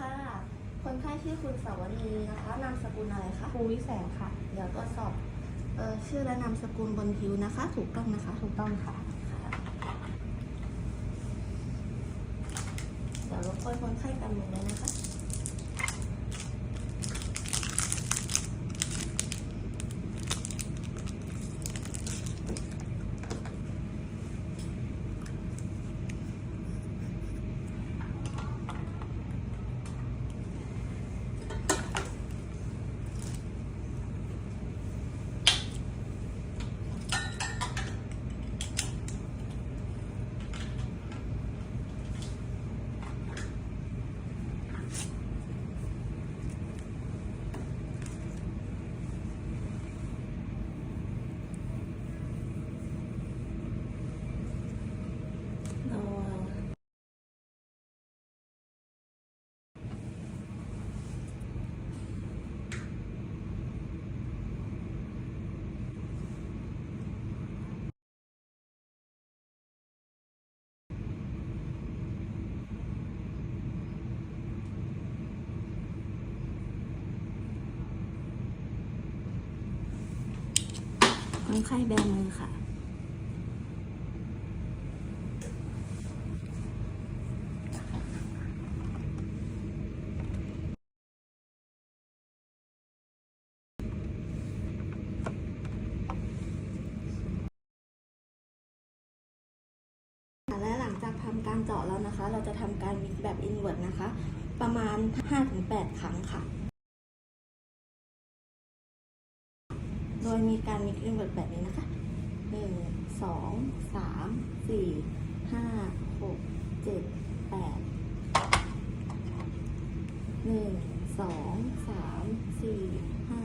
ค่ะ คนไข้ชื่อคุณสาวนีนะคะ นามสกุลอะไรคะภูวิแสงค่ะ เดี๋ยวตรวจสอบเอ่อชื่อและนามสกุลบนผิวนะคะ ถูกต้องนะคะ ถูกต้องค่ะค่ะเดี๋ยวรบกวนคนไข้กำมือเลยนะคะระวัง คนไข้แบมือค่ะ และหลังจากทำการเจาะแล้วนะคะ เราจะทำการมิกแบบอินเว r ร์นะคะ ประมาณ 5-8 ครั้งค่ะ โดยมีการมิกซ์อินเวอร์แบบนี้นะคะหนึ่งสองสามสี่ห้าหกเจ็ดแปดหนึ่งสองสามสี่ห้า